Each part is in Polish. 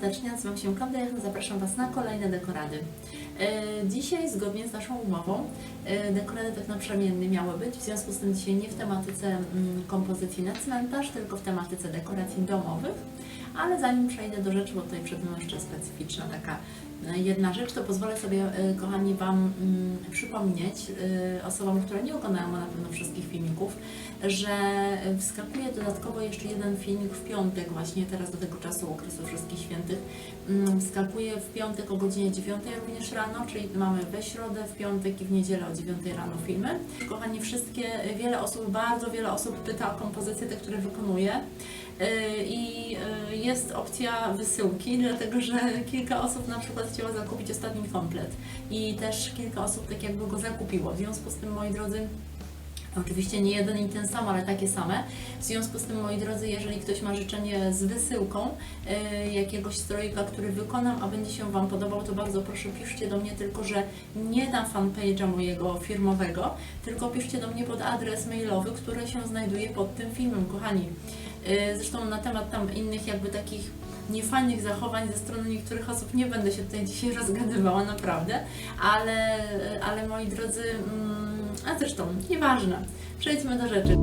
serdecznie, nazywam się Klaudia zapraszam Was na kolejne dekorady. E, Dzisiaj, zgodnie z naszą umową, e, dekorady technoprzemienne miały być, w związku z tym dzisiaj nie w tematyce mm, kompozycji na cmentarz, tylko w tematyce dekoracji domowych. Ale zanim przejdę do rzeczy, bo tutaj przed jeszcze specyficzna taka jedna rzecz, to pozwolę sobie, e, kochani, Wam mm, przypomnieć, e, osobom, które nie oglądają na pewno wszystkich filmików, że e, wskakuje dodatkowo jeszcze jeden filmik w piątek, właśnie teraz do tego czasu okresu Wszystkich Świętych. Mm, Wskakuje w piątek o godzinie 9 również rano, czyli mamy we środę, w piątek i w niedzielę o 9 rano filmy. Kochani, wszystkie, wiele osób, bardzo wiele osób pyta o kompozycje te, które wykonuję. I jest opcja wysyłki, dlatego że kilka osób na przykład chciało zakupić ostatni komplet i też kilka osób tak jakby go zakupiło. W związku z tym, moi drodzy, Oczywiście nie jeden i ten sam, ale takie same. W związku z tym, moi drodzy, jeżeli ktoś ma życzenie z wysyłką y, jakiegoś strojka, który wykonam, a będzie się Wam podobał, to bardzo proszę piszcie do mnie, tylko że nie na fanpage'a mojego firmowego, tylko piszcie do mnie pod adres mailowy, który się znajduje pod tym filmem, kochani. Y, zresztą na temat tam innych jakby takich niefajnych zachowań ze strony niektórych osób nie będę się tutaj dzisiaj rozgadywała, naprawdę, ale, ale moi drodzy, mm, a zresztą nieważne. Przejdźmy do rzeczy.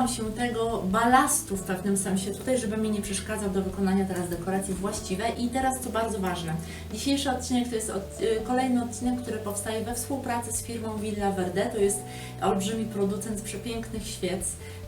Pozbyłam się tego balastu w pewnym sensie tutaj, żeby mi nie przeszkadzał do wykonania teraz dekoracji właściwej. I teraz co bardzo ważne. Dzisiejszy odcinek to jest od, y, kolejny odcinek, który powstaje we współpracy z firmą Villa Verde. To jest olbrzymi producent przepięknych świec.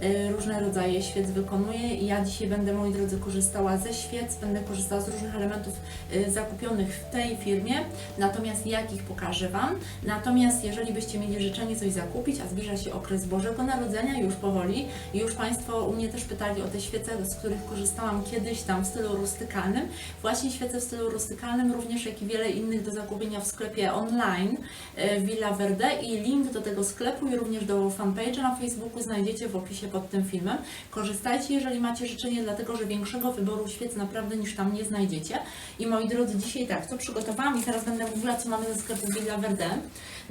Y, Różne rodzaje świec wykonuje ja dzisiaj będę, moi drodzy, korzystała ze świec, będę korzystała z różnych elementów y, zakupionych w tej firmie, natomiast jakich pokażę Wam. Natomiast jeżeli byście mieli życzenie coś zakupić, a zbliża się okres Bożego Narodzenia już powoli, i już Państwo u mnie też pytali o te świece, z których korzystałam kiedyś tam w stylu rustykalnym. Właśnie świece w stylu rustykalnym, również jak i wiele innych do zakupienia w sklepie online y, Villa Verde i link do tego sklepu i również do fanpage'a na Facebooku znajdziecie w opisie pod tym filmem. Korzystajcie, jeżeli macie życzenie, dlatego że większego wyboru świec naprawdę niż tam nie znajdziecie. I moi drodzy, dzisiaj tak, to przygotowałam i teraz będę mówiła, co mamy ze sklepu Villa Verde.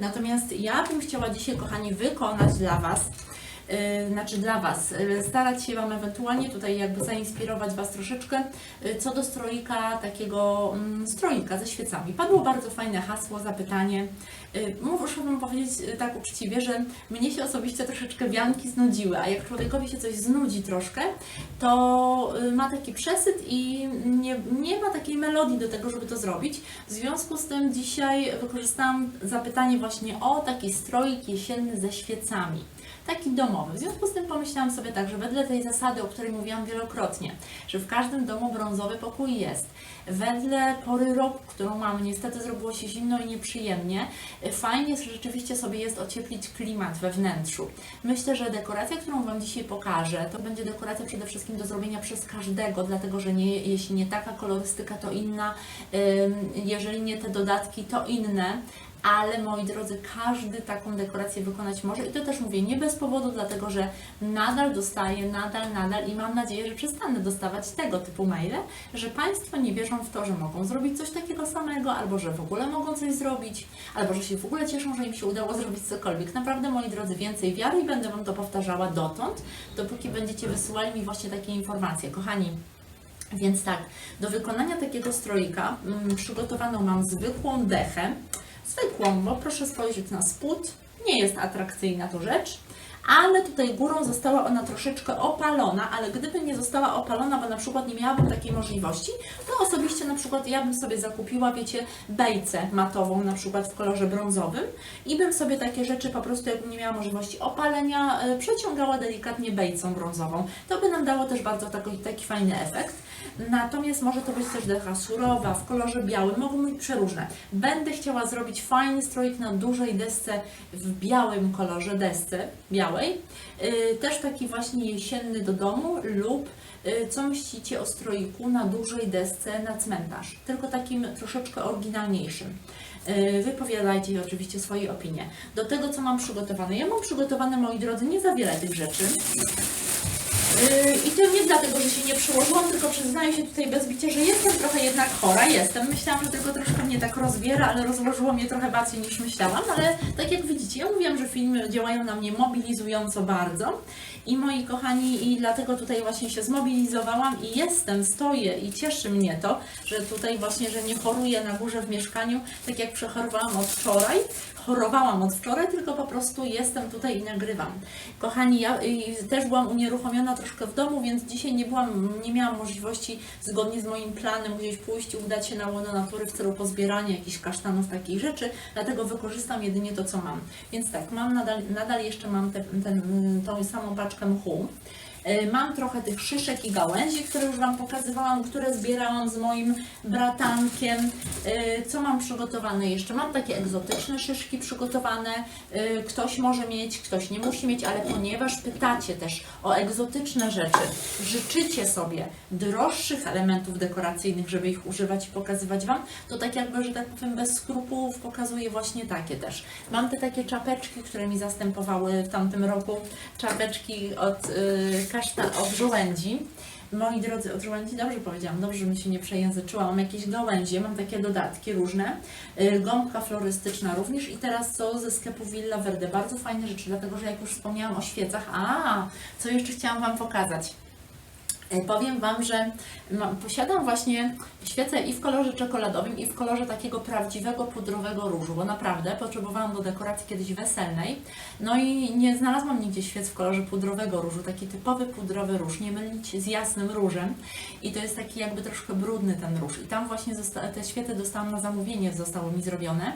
Natomiast ja bym chciała dzisiaj, kochani, wykonać dla Was znaczy dla Was, yy, starać się Wam ewentualnie tutaj jakby zainspirować Was troszeczkę yy, co do stroika, takiego mm, stroika ze świecami. Padło bardzo fajne hasło, zapytanie. Muszę Wam powiedzieć tak uczciwie, że mnie się osobiście troszeczkę wianki znudziły, a jak człowiekowi się coś znudzi troszkę, to ma taki przesyt i nie, nie ma takiej melodii do tego, żeby to zrobić. W związku z tym dzisiaj wykorzystałam zapytanie właśnie o taki stroik jesienny ze świecami taki domowy. W związku z tym pomyślałam sobie tak, że wedle tej zasady, o której mówiłam wielokrotnie, że w każdym domu brązowy pokój jest, wedle pory roku, którą mamy, niestety zrobiło się zimno i nieprzyjemnie, fajnie rzeczywiście sobie jest ocieplić klimat we wnętrzu. Myślę, że dekoracja, którą Wam dzisiaj pokażę, to będzie dekoracja przede wszystkim do zrobienia przez każdego, dlatego że nie, jeśli nie taka kolorystyka, to inna, jeżeli nie te dodatki, to inne ale moi drodzy, każdy taką dekorację wykonać może i to też mówię nie bez powodu, dlatego że nadal dostaję, nadal, nadal i mam nadzieję, że przestanę dostawać tego typu maile, że Państwo nie wierzą w to, że mogą zrobić coś takiego samego, albo że w ogóle mogą coś zrobić, albo że się w ogóle cieszą, że im się udało zrobić cokolwiek. Naprawdę, moi drodzy, więcej wiary i będę Wam to powtarzała dotąd, dopóki będziecie wysyłali mi właśnie takie informacje. Kochani, więc tak, do wykonania takiego stroika mm, przygotowaną mam zwykłą dechę, zwykłą, bo proszę spojrzeć na spód, nie jest atrakcyjna to rzecz, ale tutaj górą została ona troszeczkę opalona, ale gdyby nie została opalona, bo na przykład nie miałabym takiej możliwości, to osobiście na przykład ja bym sobie zakupiła, wiecie, bejcę matową, na przykład w kolorze brązowym i bym sobie takie rzeczy po prostu, jakbym nie miała możliwości opalenia, e, przeciągała delikatnie bejcą brązową. To by nam dało też bardzo taki, taki fajny efekt. Natomiast może to być też decha surowa, w kolorze białym, mogą być przeróżne. Będę chciała zrobić fajny stroik na dużej desce w białym kolorze desce, białej. Yy, Też taki właśnie jesienny do domu lub yy, co myślicie o stroiku na dużej desce na cmentarz, tylko takim troszeczkę oryginalniejszym. Yy, Wypowiadajcie oczywiście swoje opinie. Do tego, co mam przygotowane. Ja mam przygotowane, moi drodzy, nie za wiele tych rzeczy. Yy, I to nie dlatego, że się nie przyłożyłam, tylko przyznaję się tutaj bez bicia, że jestem trochę jednak chora, jestem. Myślałam, że tylko troszkę mnie tak rozbiera, ale rozłożyło mnie trochę bardziej niż myślałam, ale tak jak widzicie, ja mówiłam, że filmy działają na mnie mobilizująco bardzo i moi kochani, i dlatego tutaj właśnie się zmobilizowałam i jestem, stoję i cieszy mnie to, że tutaj właśnie, że nie choruję na górze w mieszkaniu, tak jak przechorowałam od wczoraj, chorowałam od wczoraj, tylko po prostu jestem tutaj i nagrywam. Kochani, ja y, też byłam unieruchomiona troszkę w domu, więc dzisiaj nie byłam, nie miałam możliwości zgodnie z moim planem gdzieś pójść i udać się na łono natury w celu pozbierania jakichś kasztanów, takich rzeczy, dlatego wykorzystam jedynie to, co mam. Więc tak, mam nadal, nadal jeszcze mam te, ten, tą samą paczkę mchu. Y, Mam trochę tych szyszek i gałęzi, które już Wam pokazywałam, które zbierałam z moim bratankiem. Y, Co mam przygotowane jeszcze? Mam takie egzotyczne szyszki przygotowane. Y, Ktoś może mieć, ktoś nie musi mieć, ale ponieważ pytacie też o egzotyczne rzeczy, życzycie sobie droższych elementów dekoracyjnych, żeby ich używać i pokazywać Wam, to tak jakby, że tak powiem, bez skrupułów pokazuję właśnie takie też. Mam te takie czapeczki, które mi zastępowały w tamtym roku, czapeczki od y, kasztan, od żołędzi. Moi drodzy, od żołędzi, dobrze powiedziałam, dobrze, mi się nie przejęzyczyłam. Mam jakieś gałęzie, mam takie dodatki różne. Y, Gąbka florystyczna również i teraz co ze sklepu Villa Verde. Bardzo fajne rzeczy, dlatego że jak już wspomniałam o świecach, a co jeszcze chciałam Wam pokazać. E, Powiem Wam, że posiadam właśnie świecę i w kolorze czekoladowym, i w kolorze takiego prawdziwego pudrowego różu, bo naprawdę potrzebowałam do dekoracji kiedyś weselnej. No i nie znalazłam nigdzie świec w kolorze pudrowego różu, taki typowy pudrowy róż, nie mylić z jasnym różem. I to jest taki jakby troszkę brudny ten róż. I tam właśnie te świece dostałam na zamówienie, zostały mi zrobione.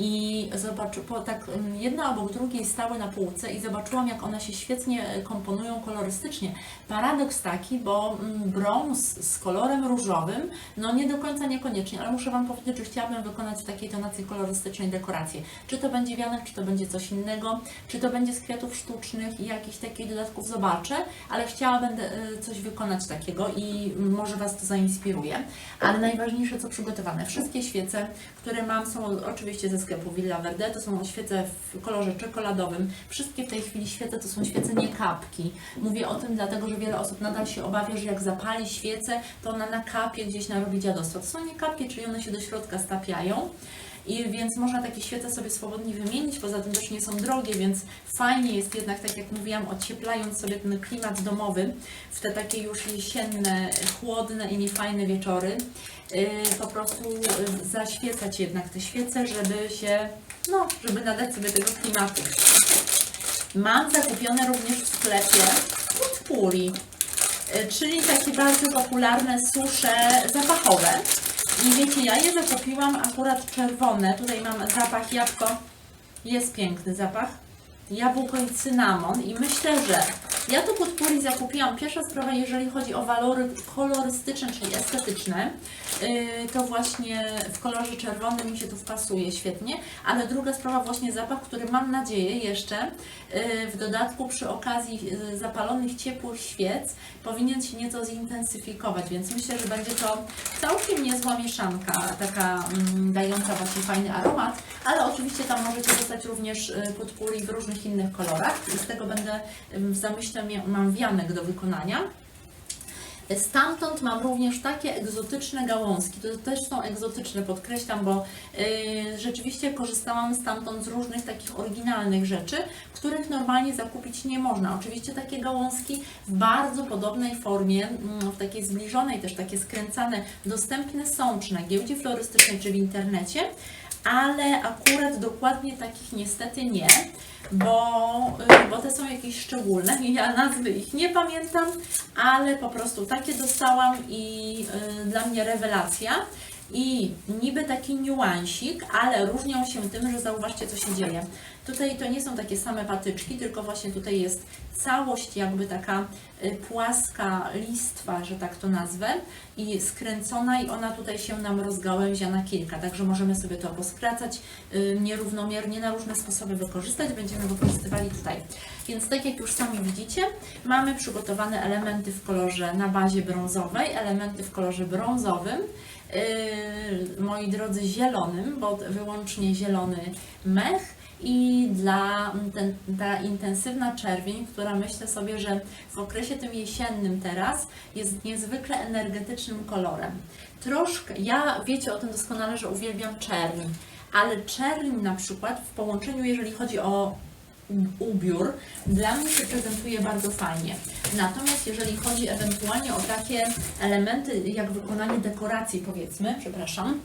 I zobacz, po, tak jedna obok drugiej stały na półce i zobaczyłam, jak one się świetnie komponują kolorystycznie. Paradoks taki, bo mm, brąz z kolorem różowym, no nie do końca niekoniecznie, ale muszę Wam powiedzieć, że chciałabym wykonać w takiej tonacji kolorystycznej dekorację. Czy to będzie wianek, czy to będzie coś innego, czy to będzie z kwiatów sztucznych i jakichś takich dodatków zobaczę, ale chciałabym e, coś wykonać takiego i może Was to zainspiruje. Ale najważniejsze, co przygotowane, wszystkie świece, które mam, są oczywiście ze sklepu Villa Verde, to są świece w kolorze czekoladowym. Wszystkie w tej chwili świece to są świece nie kapki. Mówię o tym dlatego, że wiele osób nadal się obawia, że jak zapali świecę, to ona na kapie gdzieś narobi dziadostwa. To są nie kapie, czyli one się do środka stapiają. I więc można takie świece sobie swobodnie wymienić, poza tym też nie są drogie, więc fajnie jest jednak, tak jak mówiłam, ocieplając sobie ten klimat domowy w te takie już jesienne, chłodne i niefajne wieczory, yy, po prostu zaświecać jednak te świece, żeby się, no, żeby nadać sobie tego klimatu. Mam zakupione również w sklepie puri, czyli takie bardzo popularne susze zapachowe. I wiecie, ja je zakupiłam akurat czerwone. Tutaj mam zapach jabłko. Jest piękny zapach. Jabłko i cynamon. I myślę, że ja to podpóri zakupiłam. Pierwsza sprawa, jeżeli chodzi o walory kolorystyczne, czyli estetyczne, yy, to właśnie w kolorze czerwonym mi się tu wpasuje świetnie. Ale druga sprawa, właśnie zapach, który mam nadzieję jeszcze yy, w dodatku przy okazji yy, zapalonych ciepłych świec powinien się nieco zintensyfikować, więc myślę, że będzie to całkiem niezła mieszanka, taka mm, dająca właśnie fajny aromat, ale oczywiście tam możecie dostać również podpóri w różnych innych kolorach z tego będę w zamyśle mam wianek do wykonania. Stamtąd mam również takie egzotyczne gałązki. To też są egzotyczne, podkreślam, bo yy, rzeczywiście korzystałam stamtąd z różnych takich oryginalnych rzeczy, których normalnie zakupić nie można. Oczywiście takie gałązki w bardzo podobnej formie, mm, w takiej zbliżonej, też takie skręcane, dostępne są czy na giełdzie florystycznej, czy w internecie, ale akurat dokładnie takich niestety nie, bo, y, bo te są jakieś szczególne i ja nazwy ich nie pamiętam, ale po prostu takie dostałam i y, dla mnie rewelacja. I niby taki niuansik, ale różnią się tym, że zauważcie, co się dzieje. Tutaj to nie są takie same patyczki, tylko właśnie tutaj jest całość jakby taka y, płaska listwa, że tak to nazwę, i skręcona i ona tutaj się nam rozgałęzia na kilka, także możemy sobie to poskracać y, nierównomiernie, na różne sposoby wykorzystać, będziemy wykorzystywali tutaj. Więc tak jak już sami widzicie, mamy przygotowane elementy w kolorze na bazie brązowej, elementy w kolorze brązowym, moi drodzy, zielonym, bo wyłącznie zielony mech i dla ten, ta intensywna czerwień, która myślę sobie, że w okresie tym jesiennym teraz jest niezwykle energetycznym kolorem. Troszkę, ja wiecie o tym doskonale, że uwielbiam czerń, ale czerń na przykład w połączeniu, jeżeli chodzi o ubiór, dla mnie się prezentuje bardzo fajnie. Natomiast jeżeli chodzi ewentualnie o takie elementy jak wykonanie dekoracji powiedzmy, przepraszam,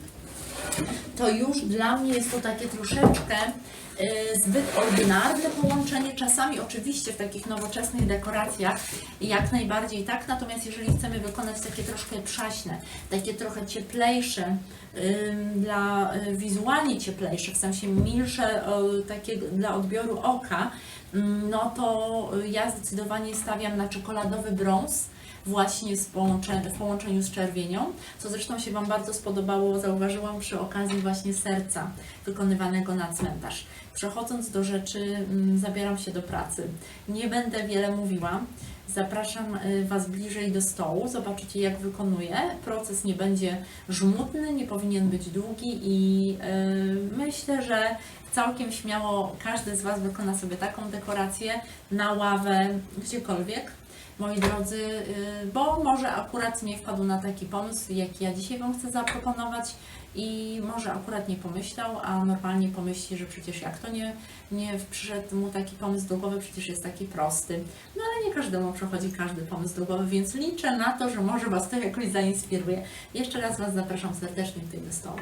to już dla mnie jest to takie troszeczkę y, zbyt ordynarne połączenie. Czasami oczywiście w takich nowoczesnych dekoracjach jak najbardziej tak, natomiast jeżeli chcemy wykonać takie troszkę przaśne, takie trochę cieplejsze, dla y, wizualnie cieplejsze, w sensie milsze takie dla odbioru oka, no to ja zdecydowanie stawiam na czekoladowy brąz właśnie z w połączeniu z czerwienią, co zresztą się Wam bardzo spodobało, zauważyłam przy okazji właśnie serca wykonywanego na cmentarz. Przechodząc do rzeczy, mm, zabieram się do pracy. Nie będę wiele mówiła. Zapraszam y, Was bliżej do stołu, zobaczycie jak wykonuję. Proces nie będzie żmudny, nie powinien być długi i y, myślę, że całkiem śmiało każdy z Was wykona sobie taką dekorację na ławę, gdziekolwiek moi drodzy, y, bo może akurat nie wpadł na taki pomysł, jaki ja dzisiaj Wam chcę zaproponować i może akurat nie pomyślał, a normalnie pomyśli, że przecież jak to nie, nie przyszedł mu taki pomysł do głowy, przecież jest taki prosty. No ale nie każdemu przychodzi każdy pomysł do głowy, więc liczę na to, że może Was to jakoś zainspiruje. Jeszcze raz Was zapraszam serdecznie tutaj do stołu.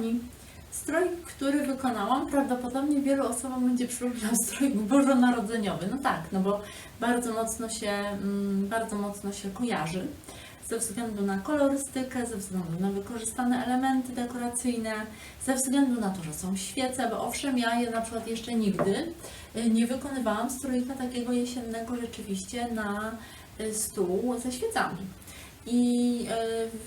Kochani, strój, który wykonałam, prawdopodobnie wielu osobom będzie przypominał strój bożonarodzeniowy. No tak, no bo bardzo mocno się, mm, bardzo mocno się kojarzy ze względu na kolorystykę, ze względu na wykorzystane elementy dekoracyjne, ze względu na to, że są świece, bo owszem, ja je na przykład jeszcze nigdy y, nie wykonywałam strójka takiego jesiennego rzeczywiście na y, stół ze świecami. I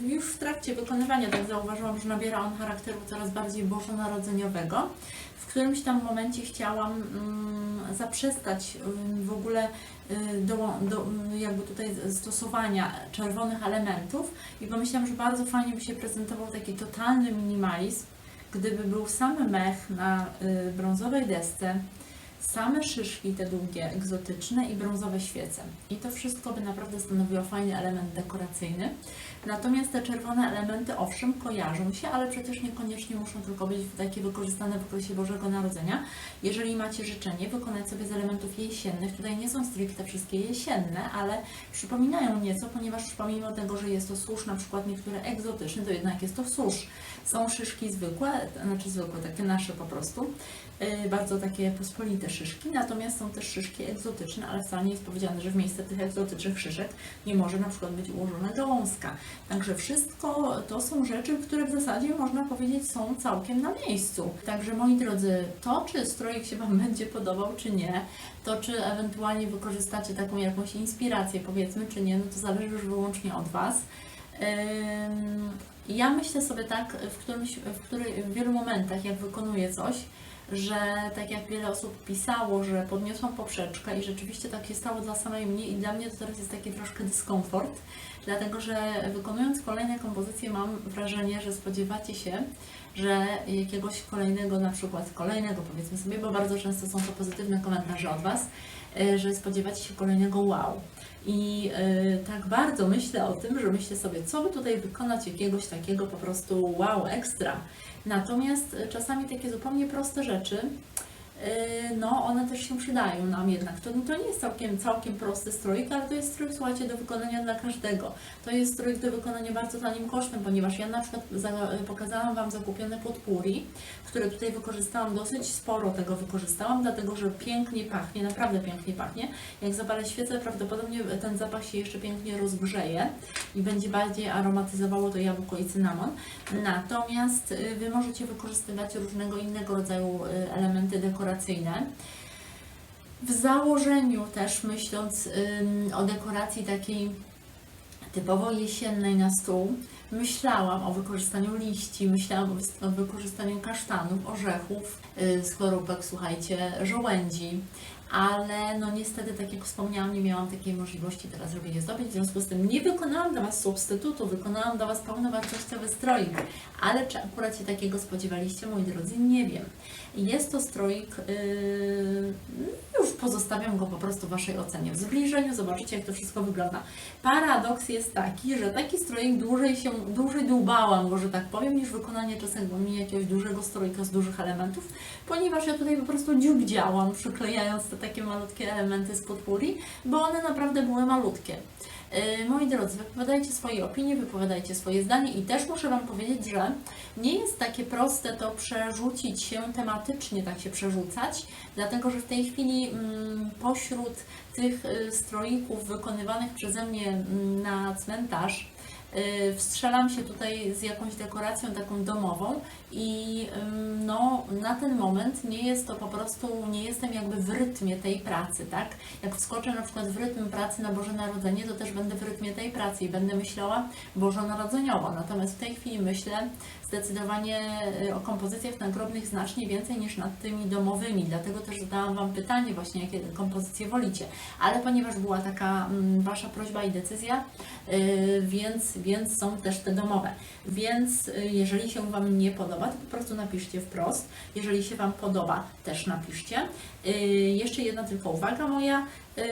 y, już w trakcie wykonywania tak zauważyłam, że nabiera on charakteru coraz bardziej bożonarodzeniowego. W którymś tam momencie chciałam mm, zaprzestać ym, w ogóle y, do, do, y, jakby tutaj stosowania czerwonych elementów i pomyślałam, że bardzo fajnie by się prezentował taki totalny minimalizm, gdyby był sam mech na y, brązowej desce, same szyszki te długie, egzotyczne i brązowe świece. I to wszystko by naprawdę stanowiło fajny element dekoracyjny. Natomiast te czerwone elementy, owszem, kojarzą się, ale przecież niekoniecznie muszą tylko być takie wykorzystane w okresie Bożego Narodzenia. Jeżeli macie życzenie wykonać sobie z elementów jesiennych, tutaj nie są stricte wszystkie jesienne, ale przypominają nieco, ponieważ pomimo tego, że jest to susz, na przykład niektóre egzotyczne, to jednak jest to susz. Są szyszki zwykłe, znaczy zwykłe, takie nasze po prostu, bardzo takie pospolite szyszki, natomiast są też szyszki egzotyczne, ale wcale nie jest powiedziane, że w miejsce tych egzotycznych szyszek nie może na przykład być ułożona gałązka. Także wszystko to są rzeczy, które w zasadzie można powiedzieć są całkiem na miejscu. Także moi drodzy, to czy strojek się Wam będzie podobał, czy nie, to czy ewentualnie wykorzystacie taką jakąś inspirację, powiedzmy, czy nie, no to zależy już wyłącznie od Was. Ja myślę sobie tak, w, którymś, w, której, w wielu momentach, jak wykonuję coś, że tak jak wiele osób pisało, że podniosłam poprzeczkę i rzeczywiście tak się stało dla samej mnie i dla mnie to teraz jest taki troszkę dyskomfort, dlatego że wykonując kolejne kompozycje mam wrażenie, że spodziewacie się, że jakiegoś kolejnego, na przykład kolejnego powiedzmy sobie, bo bardzo często są to pozytywne komentarze od Was, y, że spodziewacie się kolejnego wow. I y, tak bardzo myślę o tym, że myślę sobie, co by tutaj wykonać jakiegoś takiego po prostu wow, ekstra. Natomiast y, czasami takie zupełnie proste rzeczy, y, no one też się przydają nam jednak. To, to nie jest całkiem, całkiem prosty strójk, ale to jest strój, słuchajcie, do wykonania dla każdego. To jest strójk do wykonania bardzo tanim kosztem, ponieważ ja na przykład za, pokazałam Wam zakupione podpóri, które tutaj wykorzystałam, dosyć sporo tego wykorzystałam, dlatego że pięknie pachnie, naprawdę pięknie pachnie. Jak zapalę świecę, prawdopodobnie ten zapach się jeszcze pięknie rozgrzeje i będzie bardziej aromatyzowało to jabłko i cynamon. Natomiast y, Wy możecie wykorzystywać różnego innego rodzaju y, elementy dekoracyjne. W założeniu też myśląc o dekoracji takiej typowo jesiennej na stół, myślałam o wykorzystaniu liści, myślałam o wykorzystaniu kasztanów, orzechów, yy, skorupek, słuchajcie, żołędzi, ale no niestety, tak jak wspomniałam, nie miałam takiej możliwości teraz, je zdobyć, w związku z tym nie wykonałam dla Was substytutu, wykonałam dla Was pełnowartościowy stroik, ale czy akurat się takiego spodziewaliście, moi drodzy, nie wiem. Jest to stroik, yy, już pozostawiam go po prostu Waszej ocenie. W zbliżeniu zobaczycie, jak to wszystko wygląda. Paradoks jest taki, że taki stroik dłużej się, dłużej dłubałam go, że tak powiem, niż wykonanie czasem jakiegoś dużego stroika z dużych elementów, ponieważ ja tutaj po prostu dziubdziałam, przyklejając te takie malutkie elementy z podpóri, bo one naprawdę były malutkie. Yy, Moi drodzy, wypowiadajcie swoje opinie, wypowiadajcie swoje zdanie i też muszę Wam powiedzieć, że nie jest takie proste to przerzucić się tematycznie, tak się przerzucać, dlatego że w tej chwili mm, pośród tych y, stroików wykonywanych przeze mnie mm, na cmentarz y, wstrzelam się tutaj z jakąś dekoracją taką domową i no, na ten moment nie jest to po prostu, nie jestem jakby w rytmie tej pracy, tak? Jak wskoczę na przykład w rytm pracy na Boże Narodzenie, to też będę w rytmie tej pracy i będę myślała bożonarodzeniowo. Natomiast w tej chwili myślę zdecydowanie y, o kompozycjach nagrobnych znacznie więcej niż nad tymi domowymi. Dlatego też zadałam Wam pytanie właśnie, jakie kompozycje wolicie. Ale ponieważ była taka mm, Wasza prośba i decyzja, y, więc, więc są też te domowe. Więc y, jeżeli się Wam nie podoba, to po prostu napiszcie wprost. Jeżeli się Wam podoba, też napiszcie. Y, Jeszcze jedna tylko uwaga moja. Yy,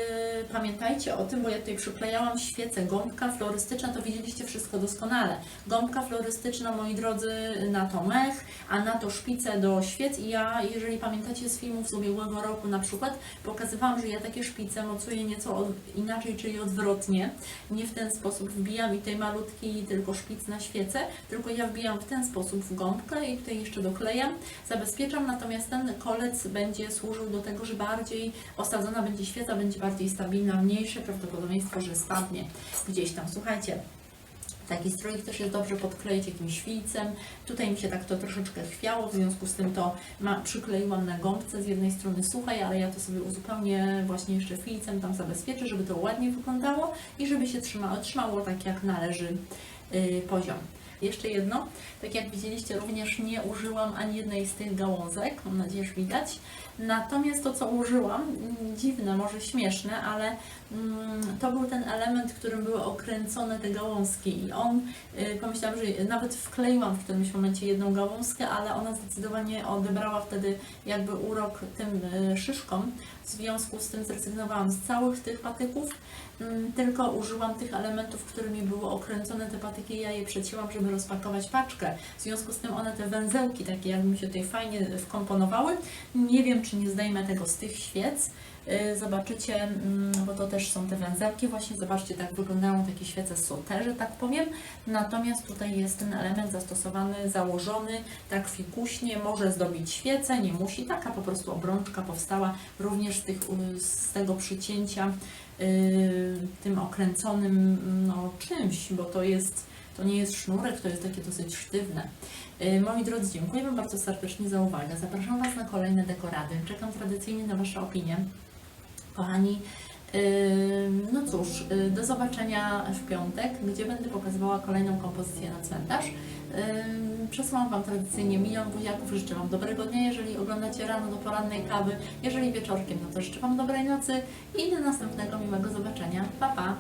pamiętajcie o tym, bo ja tutaj przyklejałam świecę, gąbka florystyczna, to widzieliście wszystko doskonale. Gąbka florystyczna, moi drodzy, na to mech, a na to szpice do świec i ja, jeżeli pamiętacie z filmów z ubiegłego roku na przykład, pokazywałam, że ja takie szpice mocuję nieco od, inaczej, czyli odwrotnie. Nie w ten sposób wbijam i tej malutki tylko szpic na świecę, tylko ja wbijam w ten sposób w gąbkę i tutaj jeszcze doklejam, zabezpieczam, natomiast ten kolec będzie służył do tego, że bardziej osadzona będzie świeca, będzie bardziej stabilna, mniejsze prawdopodobieństwo, że spadnie gdzieś tam. Słuchajcie, Taki stroik też jest dobrze podkleić jakimś szwicem. Tutaj mi się tak to troszeczkę chwiało, w związku z tym to ma, przykleiłam na gąbce z jednej strony suchej, ale ja to sobie uzupełnię właśnie jeszcze filcem, tam zabezpieczę, żeby to ładnie wyglądało i żeby się trzymało, trzymało tak jak należy yy, poziom. Jeszcze jedno, tak jak widzieliście, również nie użyłam ani jednej z tych gałązek, mam nadzieję, że widać. Natomiast to, co użyłam, mm, dziwne, może śmieszne, ale mm, to był ten element, którym były okręcone te gałązki i on, y, pomyślałam, że nawet wkleiłam w którymś momencie jedną gałązkę, ale ona zdecydowanie odebrała wtedy jakby urok tym y, szyszkom. W związku z tym zrezygnowałam z całych tych patyków, mm, tylko użyłam tych elementów, którymi były okręcone te patyki, ja je przecięłam, żeby rozpakować paczkę. W związku z tym one te węzełki takie jakby mi się tutaj fajnie wkomponowały. Nie wiem, czy nie zdejmę tego z tych świec. Y, Zobaczycie, mm, bo to też są te węzełki, właśnie zobaczcie, tak wyglądają takie świece sote, że tak powiem. Natomiast tutaj jest ten element zastosowany, założony, tak fikuśnie, może zdobić świecę, nie musi, taka po prostu obrączka powstała również z, tych, y, z tego przycięcia y, tym okręconym no, czymś, bo to jest, to nie jest sznurek, to jest takie dosyć sztywne. Y, Moi drodzy, dziękuję Wam bardzo serdecznie za uwagę. Zapraszam Was na kolejne dekorady. Czekam tradycyjnie na Wasze opinie. Kochani, y, no cóż, y, do zobaczenia w piątek, gdzie będę pokazywała kolejną kompozycję na cmentarz. Przesyłam Wam tradycyjnie milion buziaków, życzę Wam dobrego dnia, jeżeli oglądacie rano do porannej kawy, jeżeli wieczorkiem, no to życzę Wam dobrej nocy i do następnego miłego zobaczenia. Pa, pa!